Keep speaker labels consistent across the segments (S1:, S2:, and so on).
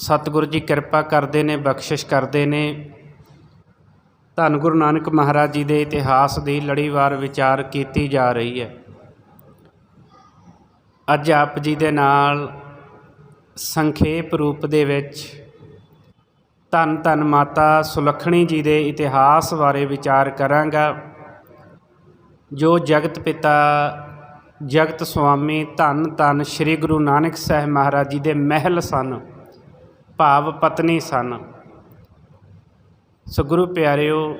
S1: ਸਤਿਗੁਰੂ ਜੀ ਕਿਰਪਾ ਕਰਦੇ ਨੇ, ਬਖਸ਼ਿਸ਼ ਕਰਦੇ ਨੇ। ਧੰਨ ਗੁਰੂ ਨਾਨਕ ਮਹਾਰਾਜ ਜੀ ਦੇ ਇਤਿਹਾਸ ਦੀ ਲੜੀਵਾਰ ਵਿਚਾਰ ਕੀਤੀ ਜਾ ਰਹੀ ਹੈ। ਅੱਜ ਆਪ ਜੀ ਦੇ ਨਾਲ ਸੰਖੇਪ ਰੂਪ ਦੇ ਵਿੱਚ ਧੰਨ ਧੰਨ ਮਾਤਾ ਸੁਲੱਖਣੀ ਜੀ ਦੇ ਇਤਿਹਾਸ ਬਾਰੇ ਵਿਚਾਰ ਕਰਾਂਗਾ, ਜੋ ਜਗਤ ਪਿਤਾ ਜਗਤ ਸੁਆਮੀ ਧੰਨ ਧੰਨ ਸ੍ਰੀ ਗੁਰੂ ਨਾਨਕ ਸਾਹਿਬ ਮਹਾਰਾਜ ਜੀ ਦੇ ਮਹਿਲ ਸਨ। ਭਾਵ ਪਤਨੀ ਸਨ। ਸੋ ਗੁਰੂ ਪਿਆਰਿਓ,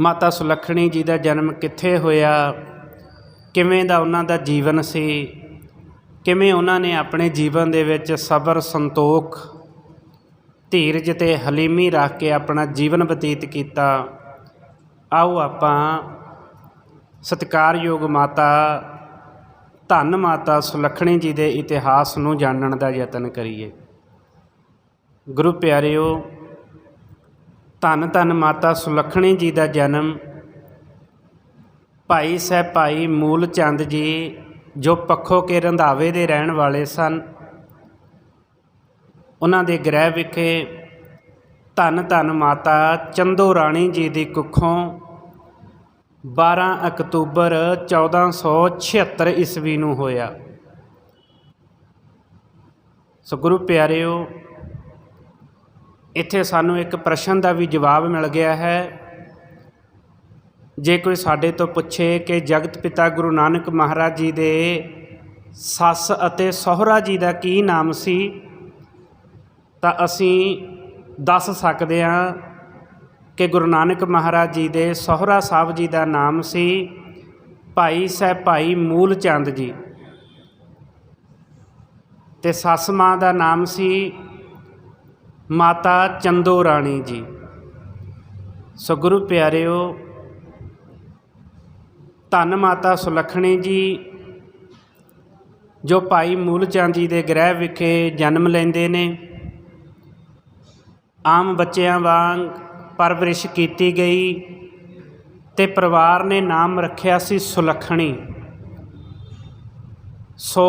S1: ਮਾਤਾ ਸੁਲੱਖਣੀ ਜੀ ਦਾ ਜਨਮ ਕਿੱਥੇ ਹੋਇਆ? ਕਿਵੇਂ ਦਾ ਉਹਨਾਂ ਦਾ ਜੀਵਨ ਸੀ? ਕਿਵੇਂ ਉਹਨਾਂ ਨੇ ਆਪਣੇ ਜੀਵਨ ਦੇ ਵਿੱਚ ਸਬਰ, ਸੰਤੋਖ, ਧੀਰਜ ਤੇ ਹਲੀਮੀ ਰੱਖ ਕੇ ਆਪਣਾ ਜੀਵਨ ਬਤੀਤ ਕੀਤਾ? ਆਓ ਆਪਾਂ ਸਤਿਕਾਰਯੋਗ ਮਾਤਾ, ਧੰਨ ਮਾਤਾ ਸੁਲੱਖਣੀ ਜੀ ਦੇ ਇਤਿਹਾਸ ਨੂੰ ਜਾਣਨ ਦਾ ਯਤਨ ਕਰੀਏ। ਗੁਰੂ ਪਿਆਰਿਓ, ਧੰਨ ਧੰਨ ਮਾਤਾ ਸੁਲੱਖਣੀ ਜੀ ਦਾ ਜਨਮ। ਭਾਈ ਸਾਹਿਬ ਭਾਈ ਮੂਲ ਚੰਦ ਜੀ, ਜੋ ਪੱਖੋ ਕੇ ਰੰਧਾਵੇ ਦੇ ਰਹਿਣ ਵਾਲੇ ਸਨ। ਉਹਨਾਂ ਦੇ ਗ੍ਰਹਿ ਵਿਖੇ ਧੰਨ ਧੰਨ ਮਾਤਾ ਚੰਦੋ ਰਾਣੀ ਜੀ ਦੀ ਕੁੱਖੋਂ 12 ਅਕਤੂਬਰ 1476 ਈਸਵੀ ਨੂੰ ਹੋਇਆ। ਸੋ ਗੁਰੂ ਪਿਆਰਿਓ ਇੱਥੇ ਸਾਨੂੰ ਇੱਕ ਪ੍ਰਸ਼ਨ ਦਾ ਵੀ ਜਵਾਬ ਮਿਲ ਗਿਆ ਹੈ। ਜੇ ਕੋਈ ਸਾਡੇ ਤੋਂ ਪੁੱਛੇ ਕਿ ਜਗਤ ਪਿਤਾ ਗੁਰੂ ਨਾਨਕ ਮਹਾਰਾਜ ਜੀ ਦੇ ਸੱਸ ਅਤੇ ਸਹੁਰਾ ਜੀ ਦਾ ਕੀ ਨਾਮ ਸੀ, ਤਾਂ ਅਸੀਂ ਦੱਸ ਸਕਦੇ ਹਾਂ ਕਿ ਗੁਰੂ ਨਾਨਕ ਮਹਾਰਾਜ ਜੀ ਦੇ ਸਹੁਰਾ ਸਾਹਿਬ ਜੀ ਦਾ ਨਾਮ ਸੀ ਭਾਈ ਸਾਹਿਬ ਭਾਈ ਮੂਲ ਚੰਦ ਜੀ। ਤੇ ਸੱਸ ਮਾਂ ਦਾ ਨਾਮ ਸੀ ਮਾਤਾ ਚੰਦੋ ਰਾਣੀ ਜੀ। ਸੋ ਗੁਰੂ ਪਿਆਰਿਓ, ਧੰਨ ਮਾਤਾ ਸੁਲੱਖਣੀ ਜੀ, ਜੋ ਭਾਈ ਮੂਲ ਚੰਦ ਜੀ ਦੇ ਗ੍ਰਹਿ ਵਿਖੇ ਜਨਮ ਲੈਂਦੇ ਨੇ। ਆਮ ਬੱਚਿਆਂ ਵਾਂਗ ਪਰਵਰਿਸ਼ ਕੀਤੀ ਗਈ ਤੇ ਪਰਿਵਾਰ ਨੇ ਨਾਮ ਰੱਖਿਆ ਸੀ ਸੁਲੱਖਣੀ। ਸੋ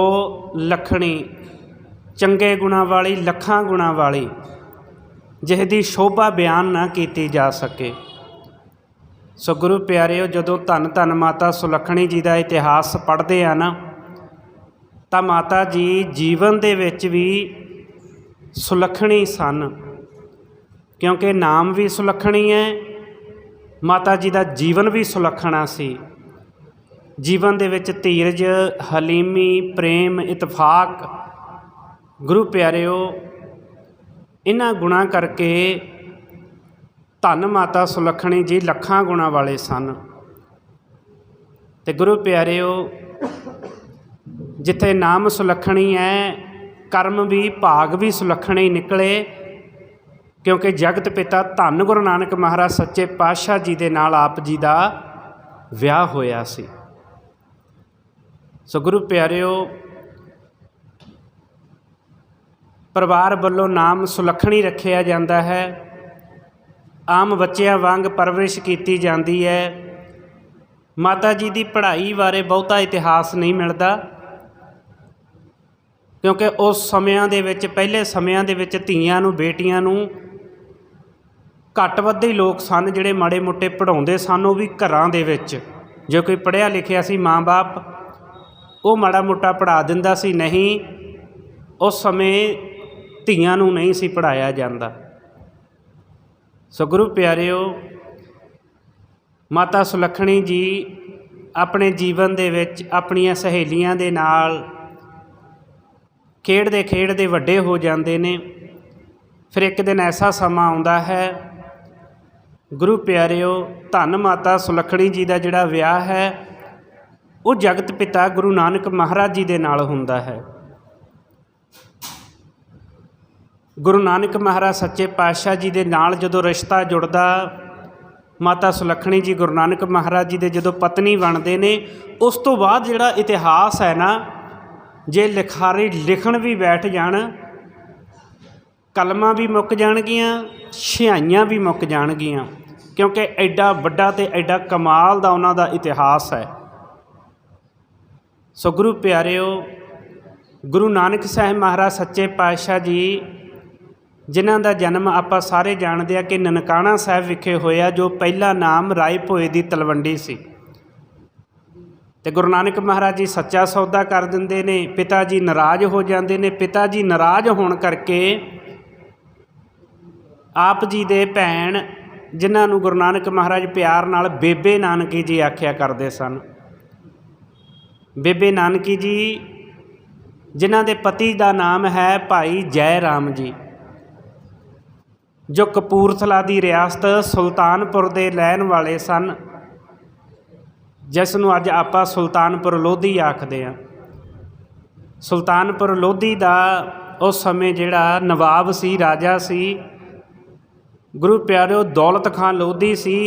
S1: ਲਖਣੀ, ਚੰਗੇ ਗੁਣਾ ਵਾਲੀ, ਲੱਖਾਂ ਗੁਣਾ ਵਾਲੀ ਜਿਹਦੀ ਸ਼ੋਭਾ ਬਿਆਨ ਨਾ ਕੀਤੀ ਜਾ ਸਕੇ। ਸੋ ਗੁਰੂ ਪਿਆਰਿਓ, ਜਦੋਂ ਧੰਨ ਧੰਨ ਮਾਤਾ ਸੁਲੱਖਣੀ ਜੀ ਦਾ ਇਤਿਹਾਸ ਪੜ੍ਹਦੇ ਆ ਨਾ, ਤਾਂ ਮਾਤਾ ਜੀ ਜੀਵਨ ਦੇ ਵਿੱਚ ਵੀ ਸੁਲੱਖਣੀ ਸਨ। ਕਿਉਂਕਿ ਨਾਮ ਵੀ ਸੁਲੱਖਣੀ ਹੈ, ਮਾਤਾ ਜੀ ਦਾ ਜੀਵਨ ਵੀ ਸੁਲੱਖਣਾ ਸੀ। ਜੀਵਨ ਦੇ ਵਿੱਚ ਧੀਰਜ, ਹਲੀਮੀ, ਪ੍ਰੇਮ, ਇਤਫਾਕ। ਗੁਰੂ ਪਿਆਰਿਓ ਇਹਨਾਂ ਗੁਣਾ ਕਰਕੇ ਧੰਨ ਮਾਤਾ ਸੁਲੱਖਣੀ ਜੀ ਲੱਖਾਂ ਗੁਣਾ ਵਾਲੇ ਸਨ। ਤੇ ਗੁਰੂ ਪਿਆਰਿਓ, ਜਿੱਥੇ ਨਾਮ ਸੁਲੱਖਣੀ ਹੈ, ਕਰਮ ਵੀ, ਭਾਗ ਵੀ ਸੁਲੱਖਣੇ ਹੀ ਨਿਕਲੇ, ਕਿਉਂਕਿ ਜਗਤ ਪਿਤਾ ਧੰਨ ਗੁਰੂ ਨਾਨਕ ਮਹਾਰਾਜ ਸੱਚੇ ਪਾਤਸ਼ਾਹ ਜੀ ਦੇ ਨਾਲ ਆਪ ਜੀ ਦਾ ਵਿਆਹ ਹੋਇਆ ਸੀ। ਸੋ ਗੁਰੂ ਪਿਆਰਿਓ ਪਰਿਵਾਰ ਵੱਲੋਂ ਨਾਮ ਸੁਲੱਖਣੀ ਰੱਖਿਆ ਜਾਂਦਾ ਹੈ। ਆਮ ਬੱਚਿਆਂ ਵਾਂਗ ਪਰਵਰਿਸ਼ ਕੀਤੀ ਜਾਂਦੀ ਹੈ। ਮਾਤਾ ਜੀ ਦੀ ਪੜ੍ਹਾਈ ਬਾਰੇ ਬਹੁਤਾ ਇਤਿਹਾਸ ਨਹੀਂ ਮਿਲਦਾ, ਕਿਉਂਕਿ ਉਸ ਸਮਿਆਂ ਦੇ ਵਿੱਚ, ਪਹਿਲੇ ਸਮਿਆਂ ਦੇ ਵਿੱਚ ਧੀਆਂ ਨੂੰ, ਬੇਟੀਆਂ ਨੂੰ ਘੱਟ ਵੱਧ ਹੀ ਲੋਕ ਸਨ, ਜਿਹੜੇ ਮਾੜੇ ਮੋਟੇ ਪੜਾਉਂਦੇ ਸਨ, ਉਹ ਵੀ ਘਰਾਂ ਦੇ ਵਿੱਚ। ਜੇ ਕੋਈ ਪੜ੍ਹਿਆ ਲਿਖਿਆ ਸੀ ਮਾਂ-ਬਾਪ, ਉਹ ਮਾੜਾ ਮੋਟਾ ਪੜ੍ਹਾ ਦਿੰਦਾ ਸੀ, ਨਹੀਂ, ਉਸ ਸਮੇਂ ਧੀਆਂ ਨੂੰ ਨਹੀਂ ਸੀ ਪੜਾਇਆ ਜਾਂਦਾ। ਸੋ ਗੁਰੂ ਪਿਆਰਿਓ, ਮਾਤਾ ਸੁਲੱਖਣੀ ਜੀ ਆਪਣੇ ਜੀਵਨ ਦੇ ਵਿੱਚ ਆਪਣੀਆਂ ਸਹੇਲੀਆਂ ਦੇ ਨਾਲ ਖੇਡਦੇ ਖੇਡਦੇ ਵੱਡੇ ਹੋ ਜਾਂਦੇ ਨੇ। ਫਿਰ ਇੱਕ ਦਿਨ ਐਸਾ ਸਮਾਂ ਆਉਂਦਾ ਹੈ, ਗੁਰੂ ਪਿਆਰਿਓ, ਧੰਨ ਮਾਤਾ ਸੁਲੱਖਣੀ ਜੀ ਦਾ ਜਿਹੜਾ ਵਿਆਹ ਹੈ, ਉਹ ਜਗਤ ਪਿਤਾ ਗੁਰੂ ਨਾਨਕ ਮਹਾਰਾਜ ਜੀ ਦੇ ਨਾਲ ਹੁੰਦਾ ਹੈ। ਗੁਰੂ ਨਾਨਕ ਮਹਾਰਾਜ ਸੱਚੇ ਪਾਤਸ਼ਾਹ ਜੀ ਦੇ ਨਾਲ ਜਦੋਂ ਰਿਸ਼ਤਾ ਜੁੜਦਾ, ਮਾਤਾ ਸੁਲੱਖਣੀ ਜੀ ਗੁਰੂ ਨਾਨਕ ਮਹਾਰਾਜ ਜੀ ਦੇ ਜਦੋਂ ਪਤਨੀ ਬਣਦੇ ਨੇ, ਉਸ ਤੋਂ ਬਾਅਦ ਜਿਹੜਾ ਇਤਿਹਾਸ ਹੈ ਨਾ, ਜੇ ਲਿਖਾਰੀ ਲਿਖਣ ਵੀ ਬੈਠ ਜਾਣ, ਕਲਮਾਂ ਵੀ ਮੁੱਕ ਜਾਣਗੀਆਂ, ਛਿਆਈਆਂ ਵੀ ਮੁੱਕ ਜਾਣਗੀਆਂ, ਕਿਉਂਕਿ ਐਡਾ ਵੱਡਾ ਤੇ ਐਡਾ ਕਮਾਲ ਦਾ ਉਹਨਾਂ ਦਾ ਇਤਿਹਾਸ ਹੈ। ਸੋ ਗੁਰੂ ਪਿਆਰਿਓ, ਗੁਰੂ ਨਾਨਕ ਸਾਹਿਬ ਮਹਾਰਾਜ ਸੱਚੇ ਪਾਤਸ਼ਾਹ ਜੀ ਜਿਨ੍ਹਾਂ ਦਾ ਜਨਮ ਆਪਾਂ ਸਾਰੇ ਜਾਣਦੇ ਆ ਕਿ ਨਨਕਾਣਾ ਸਾਹਿਬ ਵਿਖੇ ਹੋਇਆ, ਜੋ ਪਹਿਲਾ ਨਾਮ ਰਾਏ ਭੋਏ ਦੀ ਤਲਵੰਡੀ ਸੀ। ਤੇ ਗੁਰੂ ਨਾਨਕ ਮਹਾਰਾਜ ਜੀ ਸੱਚਾ ਸੌਦਾ ਕਰ ਦਿੰਦੇ ਨੇ, ਪਿਤਾ ਜੀ ਨਾਰਾਜ਼ ਹੋ ਜਾਂਦੇ ਨੇ, ਪਿਤਾ ਜੀ ਨਾਰਾਜ਼ ਹੋਣ ਕਰਕੇ ਆਪ ਜੀ ਦੇ ਭੈਣ, ਜਿਨ੍ਹਾਂ ਨੂੰ ਗੁਰੂ ਨਾਨਕ ਮਹਾਰਾਜ ਪਿਆਰ ਨਾਲ ਬੇਬੇ ਨਾਨਕੀ ਜੀ ਆਖਿਆ ਕਰਦੇ ਸਨ। ਬੇਬੇ ਨਾਨਕੀ ਜੀ, ਜਿਨ੍ਹਾਂ ਦੇ ਪਤੀ ਦਾ ਨਾਮ ਹੈ ਭਾਈ ਜੈ ਰਾਮ ਜੀ। ਜੋ ਕਪੂਰਥਲਾ ਦੀ ਰਿਆਸਤ ਸੁਲਤਾਨਪੁਰ ਦੇ ਰਹਿਣ ਵਾਲੇ ਸਨ, ਜਿਸ ਨੂੰ ਅੱਜ ਆਪਾਂ ਸੁਲਤਾਨਪੁਰ ਲੋਧੀ ਆਖਦੇ ਆ ਸੁਲਤਾਨਪੁਰ ਲੋਧੀ ਦਾ ਉਸ ਸਮੇਂ ਜਿਹੜਾ ਨਵਾਬ ਸੀ, ਰਾਜਾ ਸੀ, ਗੁਰੂ ਪਿਆਰਿਓ ਦੌਲਤ ਖਾਨ ਲੋਧੀ ਸੀ,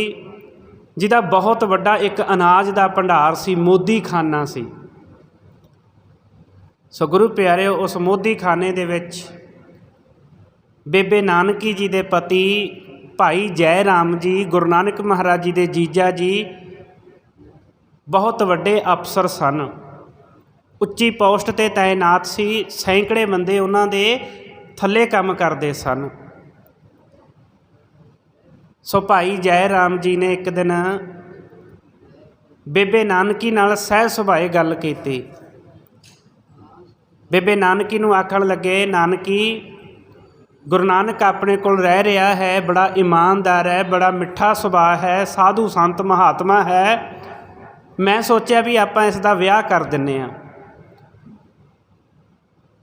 S1: ਜਿਹਦਾ ਬਹੁਤ ਵੱਡਾ ਇੱਕ ਅਨਾਜ ਦਾ ਭੰਡਾਰ ਸੀ, ਮੋਦੀ ਖਾਨਾ ਸੀ। ਸੋ ਗੁਰੂ ਪਿਆਰਿਓ, ਉਸ ਮੋਦੀ ਖਾਨੇ ਦੇ ਵਿੱਚ ਬੇਬੇ ਨਾਨਕੀ ਜੀ ਦੇ ਪਤੀ ਭਾਈ ਜੈ ਰਾਮ ਜੀ, ਗੁਰੂ ਨਾਨਕ ਮਹਾਰਾਜ ਜੀ ਦੇ ਜੀਜਾ ਜੀ ਬਹੁਤ ਵੱਡੇ ਅਫਸਰ ਸਨ। ਉੱਚੀ ਪੋਸਟ ਤੇ ਤਾਇਨਾਤ ਸੀ, ਸੈਂਕੜੇ ਬੰਦੇ ਉਹਨਾਂ ਦੇ ਥੱਲੇ ਕੰਮ ਕਰਦੇ ਸਨ। ਸੋ ਭਾਈ ਜੈ ਰਾਮ ਜੀ ਨੇ ਇੱਕ ਦਿਨ ਬੇਬੇ ਨਾਨਕੀ ਨਾਲ ਸਹਿ ਸੁਭਾਏ ਗੱਲ ਕੀਤੀ। ਬੇਬੇ ਨਾਨਕੀ ਨੂੰ ਆਖਣ ਲੱਗੇ, ਨਾਨਕੀ ਗੁਰੂ ਨਾਨਕ ਆਪਣੇ ਕੋਲ ਰਹਿ ਰਿਹਾ ਹੈ, ਬੜਾ ਇਮਾਨਦਾਰ ਹੈ, ਬੜਾ ਮਿੱਠਾ ਸੁਭਾਅ ਹੈ, ਸਾਧੂ ਸੰਤ ਮਹਾਤਮਾ ਹੈ। ਮੈਂ ਸੋਚਿਆ ਵੀ ਆਪਾਂ ਇਸ ਦਾ ਵਿਆਹ ਕਰ ਦਿੰਨੇ ਆ।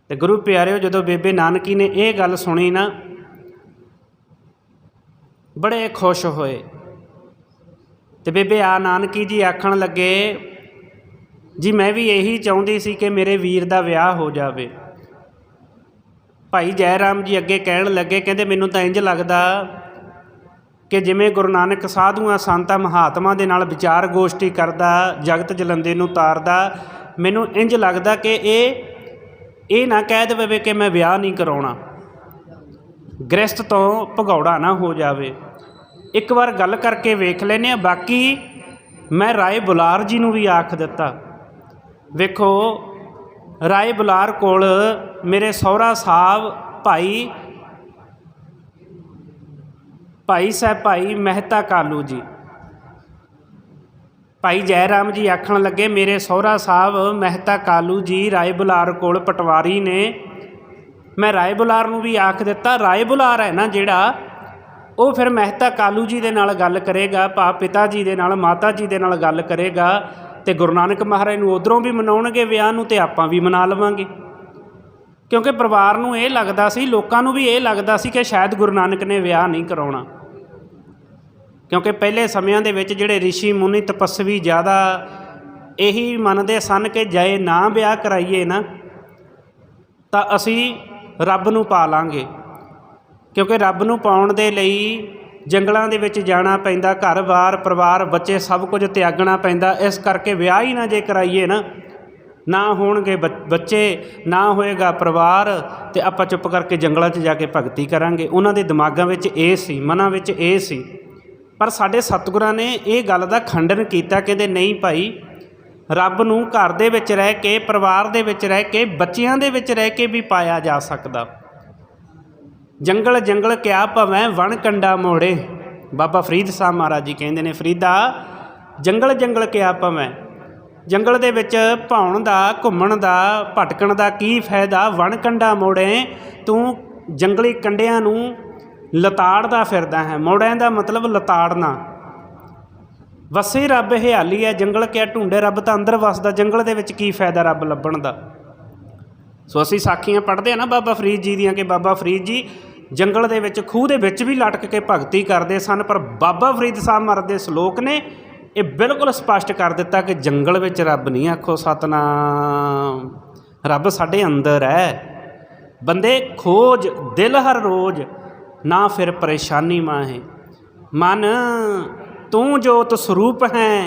S1: ਤੇ ਗੁਰੂ ਪਿਆਰਿਓ, ਜਦੋਂ ਬੇਬੇ ਨਾਨਕੀ ਨੇ ਇਹ ਗੱਲ ਸੁਣੀ ਨਾ, ਬੜੇ ਖੁਸ਼ ਹੋਏ। ਤੇ ਬੇਬੇ ਆ ਨਾਨਕੀ ਜੀ ਆਖਣ ਲੱਗੇ, ਜੀ ਮੈਂ ਵੀ ਇਹੀ ਚਾਹੁੰਦੀ ਸੀ ਕਿ ਮੇਰੇ ਵੀਰ ਦਾ ਵਿਆਹ ਹੋ ਜਾਵੇ। ਭਾਈ ਜੈ ਰਾਮ ਜੀ ਅੱਗੇ ਕਹਿਣ ਲੱਗੇ, ਕਹਿੰਦੇ ਮੈਨੂੰ ਤਾਂ ਇੰਜ ਲੱਗਦਾ ਕਿ ਜਿਵੇਂ ਗੁਰੂ ਨਾਨਕ ਸਾਧੂਆਂ, ਸੰਤਾਂ ਮਹਾਤਮਾ ਦੇ ਨਾਲ ਵਿਚਾਰ ਗੋਸ਼ਟੀ ਕਰਦਾ, ਜਗਤ ਜਲੰਦੇ ਨੂੰ ਤਾਰਦਾ, ਮੈਨੂੰ ਇੰਜ ਲੱਗਦਾ ਕਿ ਇਹ ਇਹ ਨਾ ਕਹਿ ਦੇਵੇ ਕਿ ਮੈਂ ਵਿਆਹ ਨਹੀਂ ਕਰਾਉਣਾ। ਗ੍ਰਸਤ ਤੋਂ ਭਗੌੜਾ ਨਾ ਹੋ ਜਾਵੇ। ਇੱਕ ਵਾਰ ਗੱਲ ਕਰਕੇ ਵੇਖ ਲੈਨੇ ਆ ਬਾਕੀ ਮੈਂ ਰਾਏ ਬੁਲਾਰ ਜੀ ਨੂੰ ਵੀ ਆਖ ਦਿੱਤਾ। ਵੇਖੋ ਰਾਏ ਬੁਲਾਰ ਕੋਲ ਮੇਰੇ ਸਹੁਰਾ ਸਾਹਿਬ, ਭਾਈ ਭਾਈ ਸਾਹਿਬ, ਭਾਈ ਮਹਿਤਾ ਕਾਲੂ ਜੀ। ਭਾਈ ਜੈ ਰਾਮ ਜੀ ਆਖਣ ਲੱਗੇ, ਮੇਰੇ ਸਹੁਰਾ ਸਾਹਿਬ ਮਹਿਤਾ ਕਾਲੂ ਜੀ ਰਾਏ ਬੁਲਾਰ ਕੋਲ ਪਟਵਾਰੀ ਨੇ। ਮੈਂ ਰਾਏ ਬੁਲਾਰ ਨੂੰ ਵੀ ਆਖ ਦਿੱਤਾ, ਰਾਏ ਬੁਲਾਰ ਹੈ ਨਾ ਜਿਹੜਾ, ਉਹ ਫਿਰ ਮਹਿਤਾ ਕਾਲੂ ਜੀ ਦੇ ਨਾਲ ਗੱਲ ਕਰੇਗਾ ਭਾ ਪਿਤਾ ਜੀ ਦੇ ਨਾਲ, ਮਾਤਾ ਜੀ ਦੇ ਨਾਲ ਗੱਲ ਕਰੇਗਾ। ਤੇ ਗੁਰੂ ਨਾਨਕ ਮਹਾਰਾਜ ਨੂੰ ਉਧਰੋਂ ਵੀ ਮਨਾਉਣਗੇ, ਵਿਆਹ ਨੂੰ ਤੇ ਆਪਾਂ ਵੀ ਮਨਾ ਲਵਾਂਗੇ। ਕਿਉਂਕਿ ਪਰਿਵਾਰ ਨੂੰ ਇਹ ਲੱਗਦਾ ਸੀ, ਲੋਕਾਂ ਨੂੰ ਵੀ ਇਹ ਲੱਗਦਾ ਸੀ ਕਿ ਸ਼ਾਇਦ ਗੁਰੂ ਨਾਨਕ ਨੇ ਵਿਆਹ ਨਹੀਂ ਕਰਾਉਣਾ। ਕਿਉਂਕਿ ਪਹਿਲੇ ਸਮਿਆਂ ਦੇ ਵਿੱਚ ਜਿਹੜੇ ઋષਿ ਮੁਨੀ ਤਪਸਵੀ ਜ਼ਿਆਦਾ ਇਹੀ ਮੰਨਦੇ ਸਨ ਕਿ ਜੇ ਨਾ ਵਿਆਹ ਕਰਾਈਏ ਨਾ, ਤਾਂ ਅਸੀਂ ਰੱਬ ਨੂੰ ਪਾ ਲਾਂਗੇ। ਕਿਉਂਕਿ ਰੱਬ ਨੂੰ ਪਾਉਣ ਦੇ ਲਈ ਜੰਗਲਾਂ ਦੇ ਵਿੱਚ ਜਾਣਾ ਪੈਂਦਾ ਘਰ-ਬਾਰ ਪਰਿਵਾਰ, ਬੱਚੇ ਸਭ ਕੁਝ ਤਿਆਗਣਾ ਪੈਂਦਾ। ਇਸ ਕਰਕੇ ਵਿਆਹ ਹੀ ਨਾ ਜੇ ਕਰਾਈਏ ਨਾ ਨਾ ਹੋਣਗੇ ਬੱਚ- ਬੱਚੇ, ਨਾ ਹੋਏਗਾ ਪਰਿਵਾਰ, ਤੇ ਆਪਾਂ ਚੁੱਪ ਕਰਕੇ ਜੰਗਲਾਂ 'ਚ ਜਾ ਕੇ ਭਗਤੀ ਕਰਾਂਗੇ। ਉਹਨਾਂ ਦੇ ਦਿਮਾਗਾਂ ਵਿੱਚ ਇਹ ਸੀ, ਮਨਾਂ ਵਿੱਚ ਇਹ ਸੀ। ਪਰ ਸਾਡੇ ਸਤਿਗੁਰਾਂ ਨੇ ਇਹ ਗੱਲ ਦਾ ਖੰਡਨ ਕੀਤਾ ਕਹਿੰਦੇ ਨਹੀਂ ਭਾਈ, ਰੱਬ ਨੂੰ ਘਰ ਦੇ ਵਿੱਚ ਰਹਿ ਕੇ, ਪਰਿਵਾਰ ਦੇ ਵਿੱਚ ਰਹਿ ਕੇ, ਬੱਚਿਆਂ ਦੇ ਵਿੱਚ ਰਹਿ ਕੇ ਵੀ ਪਾਇਆ ਜਾ ਸਕਦਾ। ਜੰਗਲ ਜੰਗਲ ਕਿਆ ਭਵੈ, ਵਣ ਕੰਡਾ ਮੋੜੇ। ਬਾਬਾ ਫਰੀਦ ਸਾਹਿਬ ਮਹਾਰਾਜ ਜੀ ਕਹਿੰਦੇ ਨੇ, ਫਰੀਦਾ ਜੰਗਲ ਜੰਗਲ ਕਿਆ ਭਵੈ। ਜੰਗਲ ਦੇ ਵਿੱਚ ਭਾਉਣ ਦਾ, ਘੁੰਮਣ ਦਾ, ਭਟਕਣ ਦਾ ਕੀ ਫਾਇਦਾ? ਵਣ ਕੰਡਾ ਮੋੜੇ, ਤੂੰ ਜੰਗਲੀ ਕੰਡਿਆਂ ਨੂੰ ਲਤਾੜਦਾ ਫਿਰਦਾ ਹੈ। ਮੋੜਿਆਂ ਦਾ ਮਤਲਬ ਲਤਾੜਨਾ। ਵਸੇ ਰੱਬ ਹਿਆਲੀ ਹੈ, ਜੰਗਲ ਕਿਆ ਢੂੰਡੇ ਰੱਬ ਤਾਂ ਅੰਦਰ ਵਸਦਾ। ਜੰਗਲ ਦੇ ਵਿੱਚ ਕੀ ਫਾਇਦਾ ਰੱਬ ਲੱਭਣ ਦਾ? ਸੋ ਅਸੀਂ ਸਾਖੀਆਂ ਪੜ੍ਹਦੇ ਆ ਨਾ ਬਾਬਾ ਫਰੀਦ ਜੀ ਦੀਆਂ ਕਿ ਬਾਬਾ ਫਰੀਦ ਜੀ ਜੰਗਲ ਦੇ ਵਿੱਚ ਖੂਹ ਦੇ ਵਿੱਚ ਵੀ ਲਟਕ ਕੇ ਭਗਤੀ ਕਰਦੇ ਸਨ, ਪਰ ਬਾਬਾ ਫਰੀਦ ਸਾਹਿਬ ਮਰਦੇ ਸ਼ਲੋਕ ਨੇ ਇਹ ਬਿਲਕੁਲ ਸਪਸ਼ਟ ਕਰ ਦਿੱਤਾ ਕਿ ਜੰਗਲ ਵਿੱਚ ਰੱਬ ਨਹੀਂ ਆਖੋ ਸਤਨਾਮ, ਰੱਬ ਸਾਡੇ ਅੰਦਰ ਹੈ। ਬੰਦੇ ਖੋਜ, ਦਿਲ ਹਰ ਰੋਜ਼, ਨਾ ਫਿਰ ਪਰੇਸ਼ਾਨੀ ਮਾਹੇ। ਮਨ, ਤੂੰ ਜੋਤ ਸਰੂਪ ਹੈ,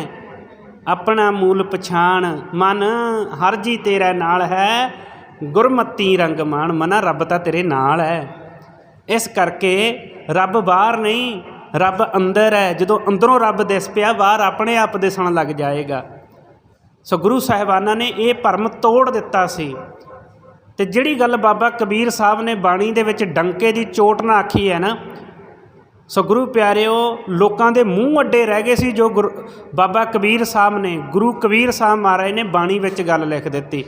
S1: ਆਪਣਾ ਮੂਲ ਪਛਾਣ। ਮਨ, ਹਰ ਜੀ ਤੇਰੇ ਨਾਲ ਹੈ, ਗੁਰਮਤੀ ਰੰਗ ਮਾਣ। ਮਨਾ, ਰੱਬ ਤਾਂ ਤੇਰੇ ਨਾਲ ਹੈ। ਇਸ ਕਰਕੇ ਰੱਬ ਬਾਹਰ ਨਹੀਂ, ਰੱਬ ਅੰਦਰ ਹੈ। ਜਦੋਂ ਅੰਦਰੋਂ ਰੱਬ ਦਿਸ ਪਿਆ, ਬਾਹਰ ਆਪਣੇ ਆਪ ਦਿਸਣ ਲੱਗ ਜਾਏਗਾ। ਸੋ ਗੁਰੂ ਸਾਹਿਬਾਨਾਂ ਨੇ ਇਹ ਭਰਮ ਤੋੜ ਦਿੱਤਾ ਸੀ। ਤੇ ਜਿਹੜੀ ਗੱਲ ਬਾਬਾ ਕਬੀਰ ਸਾਹਿਬ ਨੇ ਬਾਣੀ ਦੇ ਵਿੱਚ ਡੰਕੇ ਦੀ ਚੋਟ ਨਾ ਆਖੀ ਹੈ ਨਾ, ਸੋ ਗੁਰੂ ਪਿਆਰਿਓ, ਲੋਕਾਂ ਦੇ ਮੂੰਹ ਅੱਡੇ ਰਹਿ ਗਏ ਸੀ ਜੋ ਗੁਰੂ ਬਾਬਾ ਕਬੀਰ ਸਾਹਿਬ ਨੇ, ਗੁਰੂ ਕਬੀਰ ਸਾਹਿਬ ਮਹਾਰਾਜ ਨੇ ਬਾਣੀ ਵਿੱਚ ਗੱਲ ਲਿਖ ਦਿੱਤੀ।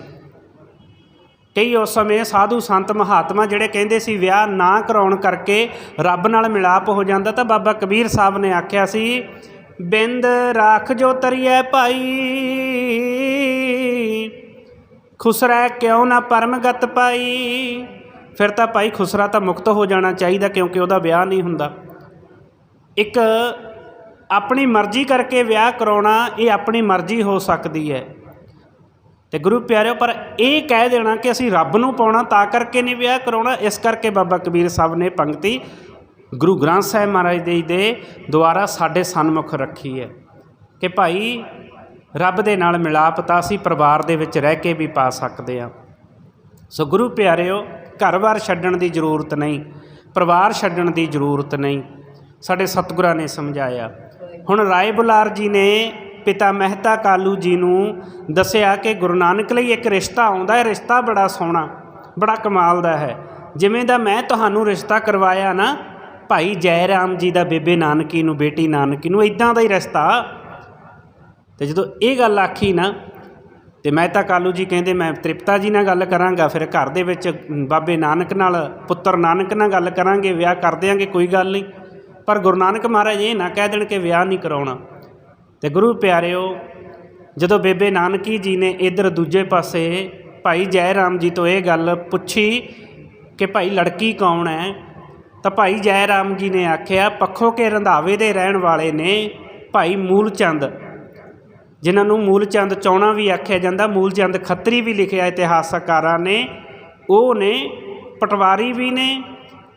S1: ਕਈ ਉਸ ਸਮੇਂ ਸਾਧੂ ਸੰਤ ਮਹਾਤਮਾ ਜਿਹੜੇ ਕਹਿੰਦੇ ਸੀ ਵਿਆਹ ਨਾ ਕਰਾਉਣ ਕਰਕੇ ਰੱਬ ਨਾਲ ਮਿਲਾਪ ਹੋ ਜਾਂਦਾ ਤਾਂ ਬਾਬਾ ਕਬੀਰ ਸਾਹਿਬ ਨੇ ਆਖਿਆ ਸੀ, ਬਿੰਦ ਰਾਖ ਜੋ ਤਰੀਐ ਭਾਈ, ਖੁਸਰੈ ਕਿਉਂ ਨਾ ਪਰਮਗਤ ਪਾਈ? ਫਿਰ ਤਾਂ ਭਾਈ ਖੁਸਰਾ ਤਾਂ ਮੁਕਤ ਹੋ ਜਾਣਾ ਚਾਹੀਦਾ ਕਿਉਂਕਿ ਉਹਦਾ ਵਿਆਹ ਨਹੀਂ ਹੁੰਦਾ। ਇੱਕ ਆਪਣੀ ਮਰਜ਼ੀ ਕਰਕੇ ਵਿਆਹ ਕਰਾਉਣਾ ਇਹ ਆਪਣੀ ਮਰਜ਼ੀ ਹੋ ਸਕਦੀ ਹੈ। ਤੇ ਗੁਰੂ ਪਿਆਰਿਓ, ਪਰ ਇਹ ਕਹਿ ਦੇਣਾ ਕਿ ਅਸੀਂ ਰੱਬ ਨੂੰ ਪਾਉਣਾ, ਤਾਂ ਕਰਕੇ ਨਹੀਂ ਵਿਆਹ ਕਰਾਉਣਾ, ਇਸ ਕਰਕੇ ਬਾਬਾ ਕਬੀਰ ਸਾਹਿਬ ਨੇ ਪੰਕਤੀ ਗੁਰੂ ਗ੍ਰੰਥ ਸਾਹਿਬ ਮਹਾਰਾਜ ਜੀ ਦੇ ਦੁਆਰਾ ਸਾਡੇ ਸਨਮੁਖ ਰੱਖੀ ਹੈ ਕਿ ਭਾਈ ਰੱਬ ਦੇ ਨਾਲ ਮਿਲਾਪ ਤਾਂ ਅਸੀਂ ਪਰਿਵਾਰ ਦੇ ਵਿੱਚ ਰਹਿ ਕੇ ਵੀ ਪਾ ਸਕਦੇ ਹਾਂ। ਸੋ ਗੁਰੂ ਪਿਆਰਿਓ, ਘਰ-ਬਾਰ ਛੱਡਣ ਦੀ ਜ਼ਰੂਰਤ ਨਹੀਂ, ਪਰਿਵਾਰ ਛੱਡਣ ਦੀ ਜ਼ਰੂਰਤ ਨਹੀਂ, ਸਾਡੇ ਸਤਿਗੁਰਾਂ ਨੇ ਸਮਝਾਇਆ। ਹੁਣ ਰਾਏ ਬੁਲਾਰ ਜੀ ਨੇ ਪਿਤਾ ਮਹਿਤਾ ਕਾਲੂ ਜੀ ਨੂੰ ਦੱਸਿਆ ਕਿ ਗੁਰੂ ਨਾਨਕ ਲਈ ਇੱਕ ਰਿਸ਼ਤਾ ਆਉਂਦਾ ਹੈ, ਰਿਸ਼ਤਾ ਬੜਾ ਸੋਹਣਾ, ਬੜਾ ਕਮਾਲ ਦਾ ਹੈ। ਜਿਵੇਂ ਦਾ ਮੈਂ ਤੁਹਾਨੂੰ ਰਿਸ਼ਤਾ ਕਰਵਾਇਆ ਨਾ, ਭਾਈ ਜੈ ਰਾਮ ਜੀ ਦਾ ਬੇਬੇ ਨਾਨਕੀ ਨੂੰ, ਬੇਟੀ ਨਾਨਕੀ ਨੂੰ ਇਦਾਂ ਦਾ ਹੀ ਰਿਸ਼ਤਾ। ਤੇ ਜਦੋਂ ਇਹ ਗੱਲ ਆਖੀ ਨਾ, ਤੇ ਮਹਿਤਾ ਕਾਲੂ ਜੀ ਕਹਿੰਦੇ, ਮੈਂ ਤ੍ਰਿਪਤਾ ਜੀ ਨਾਲ ਗੱਲ ਕਰਾਂਗਾ, ਫਿਰ ਘਰ ਦੇ ਵਿੱਚ ਬਾਬੇ ਨਾਨਕ ਨਾਲ, ਪੁੱਤਰ ਨਾਨਕ ਨਾਲ ਗੱਲ ਕਰਾਂਗੇ, ਵਿਆਹ ਕਰ ਦਿਆਂਗੇ, ਕੋਈ ਗੱਲ ਨਹੀਂ। ਪਰ ਗੁਰੂ ਨਾਨਕ ਮਹਾਰਾਜ ਇਹ ਨਾ ਕਹਿ ਦੇਣ ਕਿ ਵਿਆਹ ਨਹੀਂ ਕਰਾਉਣਾ। ਤੇ ਗੁਰੂ ਪਿਆਰਿਓ, ਜਦੋਂ ਬੇਬੇ ਨਾਨਕੀ ਜੀ ਨੇ ਇਧਰ ਦੂਜੇ ਪਾਸੇ ਭਾਈ ਜੈ ਰਾਮ ਜੀ ਤੋਂ ਇਹ ਗੱਲ ਪੁੱਛੀ ਕਿ ਭਾਈ ਲੜਕੀ ਕੌਣ ਹੈ, ਤਾਂ ਭਾਈ ਜੈ ਰਾਮ ਜੀ ਨੇ ਆਖਿਆ, ਪੱਖੋ ਕੇ ਰੰਧਾਵੇ ਦੇ ਰਹਿਣ ਵਾਲੇ ਨੇ ਭਾਈ ਮੂਲਚੰਦ। ਜਿਨ੍ਹਾਂ ਨੂੰ ਮੂਲਚੰਦ ਚੌਣਾ ਵੀ ਆਖਿਆ ਜਾਂਦਾ, ਮੂਲਚੰਦ ਖੱਤਰੀ ਵੀ ਲਿਖਿਆ ਇਤਿਹਾਸਕਾਰਾਂ ਨੇ, ਉਹ ਨੇ, ਪਟਵਾਰੀ ਵੀ ਨੇ,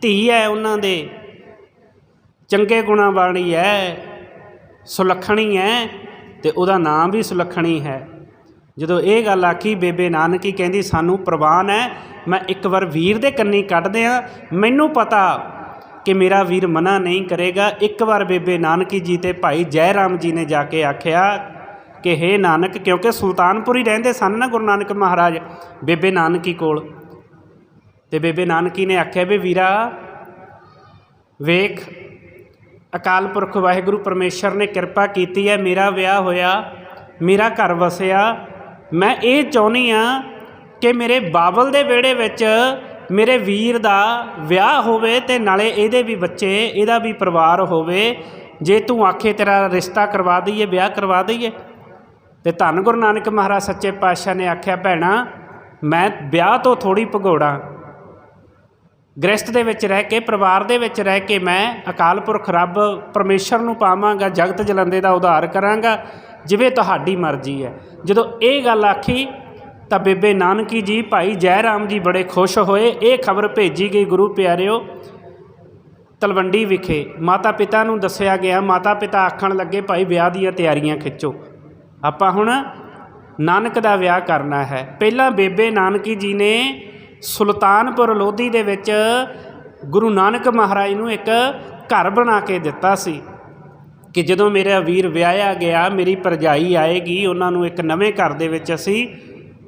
S1: ਧੀ ਹੈ ਉਹਨਾਂ ਦੇ, ਚੰਗੇ ਗੁਣਾ ਵਾਲੀ ਹੈ। ਸੁਲੱਖਣੀ ਹੈ ਤੇ ਉਹਦਾ ਨਾਮ ਵੀ ਸੁਲੱਖਣੀ ਹੈ। ਜਦੋਂ ਇਹ ਗੱਲ ਆਖੀ, ਬੇਬੇ ਨਾਨਕੀ ਕਹਿੰਦੀ, ਸਾਨੂੰ ਪ੍ਰਵਾਨ ਹੈ, ਮੈਂ ਇੱਕ ਵਾਰ ਵੀਰ ਦੇ ਕੰਨੀ ਕੱਢਦੇ ਆ ਮੈਨੂੰ ਪਤਾ ਕਿ ਮੇਰਾ ਵੀਰ ਮਨਾ ਨਹੀਂ ਕਰੇਗਾ। ਇੱਕ ਵਾਰ ਬੇਬੇ ਨਾਨਕੀ ਜੀ ਤੇ ਭਾਈ ਜੈ ਰਾਮ ਜੀ ਨੇ ਜਾ ਕੇ ਆਖਿਆ ਕਿ हे ਨਾਨਕ, ਕਿਉਂਕਿ ਸੁਲਤਾਨਪੁਰ ਹੀ ਰਹਿੰਦੇ ਸਨ ਨਾ ਗੁਰੂ ਨਾਨਕ ਮਹਾਰਾਜ ਬੇਬੇ ਨਾਨਕੀ ਕੋਲ? ਤੇ ਬੇਬੇ ਨਾਨਕੀ ਨੇ ਆਖਿਆ, ਵੀ ਵੀਰਾ, ਵੇਖ ਅਕਾਲ ਪੁਰਖ ਵਾਹਿਗੁਰੂ ਪਰਮੇਸ਼ਰ ਨੇ ਕਿਰਪਾ ਕੀਤੀ ਹੈ, ਮੇਰਾ ਵਿਆਹ ਹੋਇਆ, ਮੇਰਾ ਘਰ ਵਸਿਆ। ਮੈਂ ਇਹ ਚਾਹੁੰਦੀ ਆ ਕਿ ਮੇਰੇ ਬਾਬਲ ਦੇ ਵਿਹੜੇ ਵਿੱਚ ਮੇਰੇ ਵੀਰ ਦਾ ਵਿਆਹ ਹੋਵੇ ਤੇ ਨਾਲੇ ਇਹਦੇ ਵੀ ਬੱਚੇ, ਇਹਦਾ ਵੀ ਪਰਿਵਾਰ ਹੋਵੇ। ਜੇ ਤੂੰ ਆਖੇ ਤੇਰਾ ਰਿਸ਼ਤਾ ਕਰਵਾ ਦਈਏ, ਵਿਆਹ ਕਰਵਾ ਦਈਏ। ਤੇ ਧੰਨ ਗੁਰੂ ਨਾਨਕ ਮਹਾਰਾਜ ਸੱਚੇ ਪਾਤਸ਼ਾਹ ਨੇ ਆਖਿਆ, ਭੈਣਾ, ਮੈਂ ਵਿਆਹ ਤੋਂ ਥੋੜੀ ਭਗੌੜਾ। ਗ੍ਰਸਤ ਦੇ ਵਿੱਚ ਰਹਿ ਕੇ, ਪਰਿਵਾਰ ਦੇ ਵਿੱਚ ਰਹਿ ਕੇ ਮੈਂ ਅਕਾਲ ਪੁਰਖ ਰੱਬ ਪਰਮੇਸ਼ਰ ਨੂੰ ਪਾਵਾਂਗਾ, ਜਗਤ ਜਲੰਦੇ ਦਾ ਉਧਾਰ ਕਰਾਂਗਾ, ਜਿਵੇਂ ਤੁਹਾਡੀ ਮਰਜ਼ੀ ਹੈ। ਜਦੋਂ ਇਹ ਗੱਲ ਆਖੀ, ਤਾਂ ਬੇਬੇ ਨਾਨਕੀ ਜੀ, ਭਾਈ ਜੈ ਰਾਮ ਜੀ ਬੜੇ ਖੁਸ਼ ਹੋਏ। ਇਹ ਖਬਰ ਭੇਜੀ ਗਈ ਗੁਰੂ ਪਿਆਰਿਓ ਤਲਵੰਡੀ ਵਿਖੇ। ਮਾਤਾ ਪਿਤਾ ਨੂੰ ਦੱਸਿਆ ਗਿਆ ਮਾਤਾ ਪਿਤਾ ਆਖਣ ਲੱਗੇ, ਭਾਈ ਵਿਆਹ ਦੀਆਂ ਤਿਆਰੀਆਂ ਖਿੱਚੋ। ਆਪਾਂ ਹੁਣ ਨਾਨਕ ਦਾ ਵਿਆਹ ਕਰਨਾ ਹੈ। ਪਹਿਲਾਂ ਬੇਬੇ ਨਾਨਕੀ ਜੀ ਨੇ ਸੁਲਤਾਨਪੁਰ ਲੋਧੀ ਦੇ ਵਿੱਚ ਗੁਰੂ ਨਾਨਕ ਮਹਾਰਾਜ ਨੂੰ ਇੱਕ ਘਰ ਬਣਾ ਕੇ ਦਿੱਤਾ ਸੀ ਕਿ ਜਦੋਂ ਮੇਰਾ ਵੀਰ ਵਿਆਹਿਆ ਗਿਆ, ਮੇਰੀ ਪਰਜਾਈ ਆਏਗੀ, ਉਹਨਾਂ ਨੂੰ ਇੱਕ ਨਵੇਂ ਘਰ ਦੇ ਵਿੱਚ ਅਸੀਂ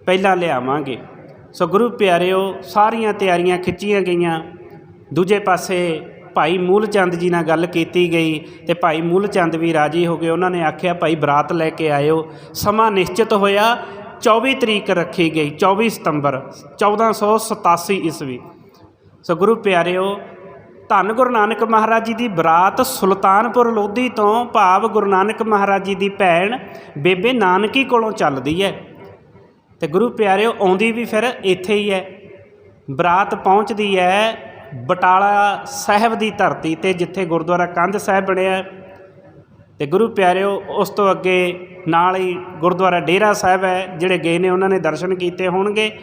S1: ਪਹਿਲਾਂ ਲਿਆਵਾਂਗੇ। ਸੋ ਗੁਰੂ ਪਿਆਰਿਓ, ਸਾਰੀਆਂ ਤਿਆਰੀਆਂ ਖਿੱਚੀਆਂ ਗਈਆਂ। ਦੂਜੇ ਪਾਸੇ ਭਾਈ ਮੂਲਚੰਦ ਜੀ ਨਾਲ ਗੱਲ ਕੀਤੀ ਗਈ ਤੇ ਭਾਈ ਮੂਲਚੰਦ ਵੀ ਰਾਜੀ ਹੋ ਗਏ। ਉਹਨਾਂ ਨੇ ਆਖਿਆ, ਭਾਈ ਬਰਾਤ ਲੈ ਕੇ ਆਇਓ। ਸਮਾਂ ਨਿਸ਼ਚਿਤ ਹੋਇਆ 24 ਤਰੀਕ ਰੱਖੀ ਗਈ 24 ਸਤੰਬਰ 1487 ਈਸਵੀ। ਸੋ ਗੁਰੂ ਪਿਆਰਿਓ, ਧੰਨ ਗੁਰੂ ਨਾਨਕ ਮਹਾਰਾਜ ਜੀ ਦੀ ਬਰਾਤ ਸੁਲਤਾਨਪੁਰ ਲੋਧੀ ਤੋਂ ਭਾਵ ਗੁਰੂ ਨਾਨਕ ਮਹਾਰਾਜ ਜੀ ਦੀ ਭੈਣ ਬੇਬੇ ਨਾਨਕੀ ਕੋਲੋਂ ਚੱਲਦੀ ਹੈ। ਤੇ ਗੁਰੂ ਪਿਆਰਿਓ, ਆਉਂਦੀ ਵੀ ਫਿਰ ਇੱਥੇ ਹੀ ਹੈ। ਬਰਾਤ ਪਹੁੰਚਦੀ ਹੈ ਬਟਾਲਾ ਸਾਹਿਬ ਦੀ ਧਰਤੀ ਤੇ, ਜਿੱਥੇ ਗੁਰਦੁਆਰਾ ਕੰਧ ਸਾਹਿਬ ਬਣਿਆ। ਤੇ ਗੁਰੂ ਪਿਆਰਿਓ, ਉਸ ਤੋਂ ਅੱਗੇ ਨਾਲ ਹੀ ਗੁਰਦੁਆਰਾ ਡੇਰਾ ਸਾਹਿਬ ਹੈ, ਜਿਹੜੇ ਗਏ ਨੇ, ਉਹਨਾਂ ਨੇ ਦਰਸ਼ਨ ਕੀਤੇ ਹੋਣਗੇ।